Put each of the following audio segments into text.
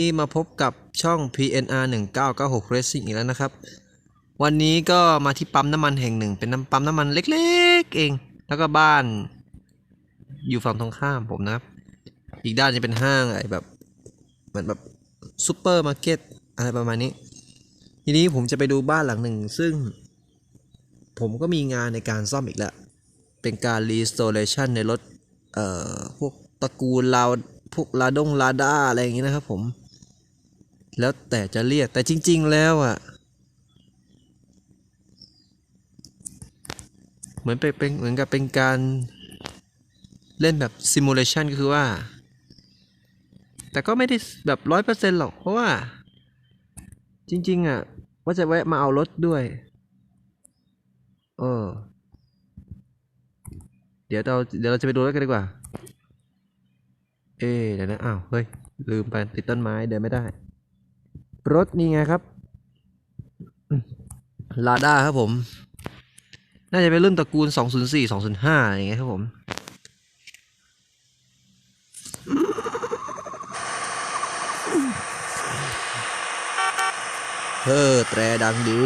นี่มาพบกับช่อง PNR 1996 Racing อีกแล้วนะครับ วันนี้ก็มาที่ปั๊มน้ำมันแห่งหนึ่ง เป็นน้ำปั๊มน้ำมันเล็กๆ เอง แล้วก็บ้านอยู่ฝั่งตรงข้ามผมนะครับ อีกด้านจะเป็นห้างอะไรแบบเหมือนแบบซูเปอร์มาร์เก็ตอะไรประมาณนี้ ทีนี้ผมจะไปดูบ้านหลังหนึ่ง ซึ่ง ผมก็มีงานในการซ่อมอีกแล้ว เป็นการ restoration ในรถเอ่อพวกตระกูลลาวพวกลาดงลาด้าอะไรอย่างนี้นะครับผม แล้วแต่จะเรียกแต่จริง ๆ แล้วอะเหมือนเป็นเหมือนกับเป็นการเล่นแบบ simulation ก็คือว่า แต่ก็ไม่ได้แบบร้อยเปอร์เซ็นต์หรอก เพราะว่า จริง ๆ อะ ว่าจะแวะมาเอารถด้วย เออ เดี๋ยวเราเดี๋ยวเราจะไปดูรถกันดีกว่า เอ๊เดี๋ยวนะ อ้าว เฮ้ย ลืมไปติดต้นไม้เดินไม่ได้ รถนี่ไงครับลาด้าครับผม น่าจะเป็นรุ่นตระกูล 204 205 อะไรอย่างเงี้ยครับผม เฮ้อแตรดังดี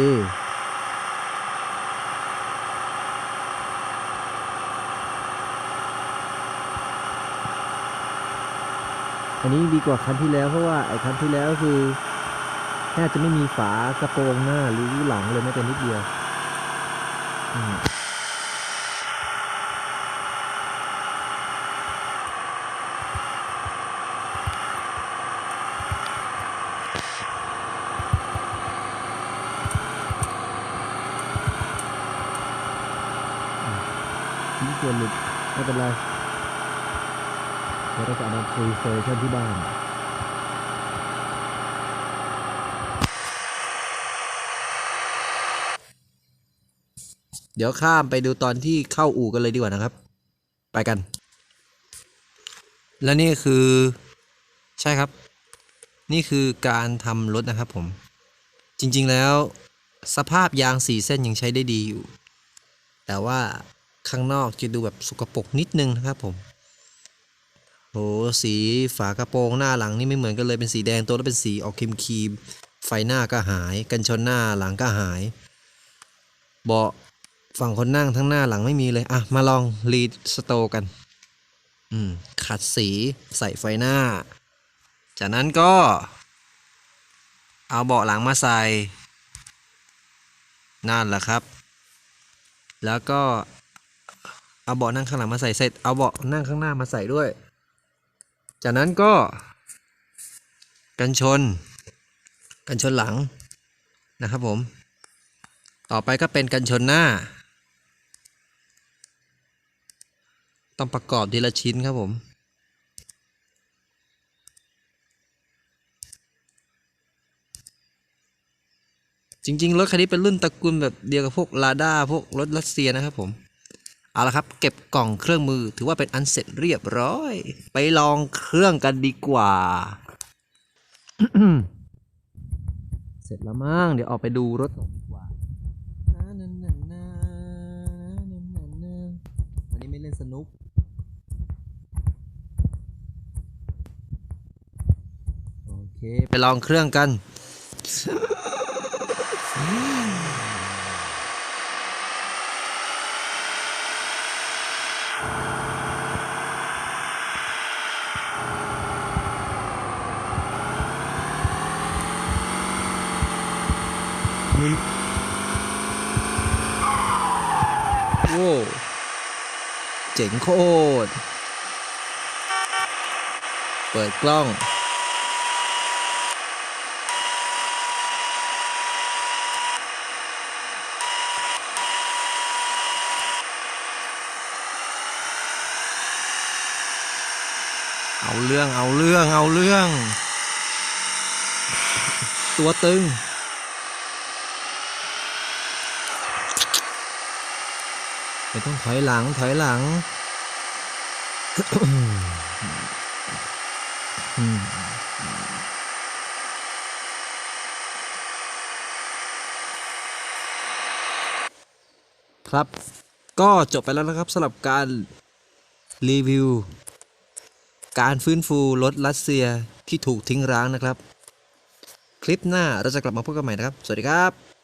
อันนี้ดีกว่าคันที่แล้วเพราะว่าไอ้คันที่แล้วคือ แทบจะไม่มีฝากระโปรงหน้าหรือหลังเลยแม้แต่นิดเดียวอืมชิ้นส่วนหลุดไม่เป็นไรเดี๋ยวเราจะเอามาคุยโซลูชันที่บ้าน เดี๋ยวข้ามไปดูตอนที่เข้าอู่กันเลยดีกว่านะครับ ไปกัน และนี่คือใช่ครับ นี่คือการทำรถนะครับผม จริงๆแล้วสภาพยางสีเส้นยังใช้ได้ดีอยู่ แต่ว่าข้างนอกจะดูแบบสกปรกนิดนึงนะครับผมโหสีฝากระโปรงหน้าหลังนี่ไม่เหมือนกันเลยเป็นสีแดงตัวแล้วเป็นสีออกครีมครีมไฟหน้าก็หาย กันชนหน้าหลังก็หาย เบาะ ฝั่งคนนั่งทั้งหน้าหลังไม่มีเลย อะ มาลองรีสโตกัน อืม ขัดสีใส่ไฟหน้า จากนั้นก็ เอาเบาะหลังมาใส่ นั่นแหละครับ แล้วก็ เอาเบาะนั่งข้างหลังมาใส่เสร็จ เอาเบาะนั่งข้างหน้ามาใส่ด้วย จากนั้นก็ กันชน กันชนหลังนะครับผมต่อไปก็เป็นกันชนหน้า ต้องประกอบทีละชิ้นครับผม จริง ๆ รถคันนี้เป็นรุ่นตระกูลแบบเดียวกับพวกลาด้าพวกรถรัสเซียนะครับผม เอาละครับเก็บกล่องเครื่องมือถือว่าเป็นอันเสร็จเรียบร้อย ไปลองเครื่องกันดีกว่า เสร็จแล้วมั้งเดี๋ยวออกไปดูรถ ไปลองเครื่องกัน โว้วเจ๋งโคตร เปิดกล้อง เอาเรื่องเอาเรื่องเอาเรื่อง ตัวตึง ไม่ต้องถอยหลังถอยหลังครับ ก็จบไปแล้วนะครับสำหรับการรีวิว การฟื้นฟูรถรัสเซียที่ถูกทิ้งร้างนะครับ คลิปหน้าเราจะกลับมาพบกันใหม่นะครับ สวัสดีครับ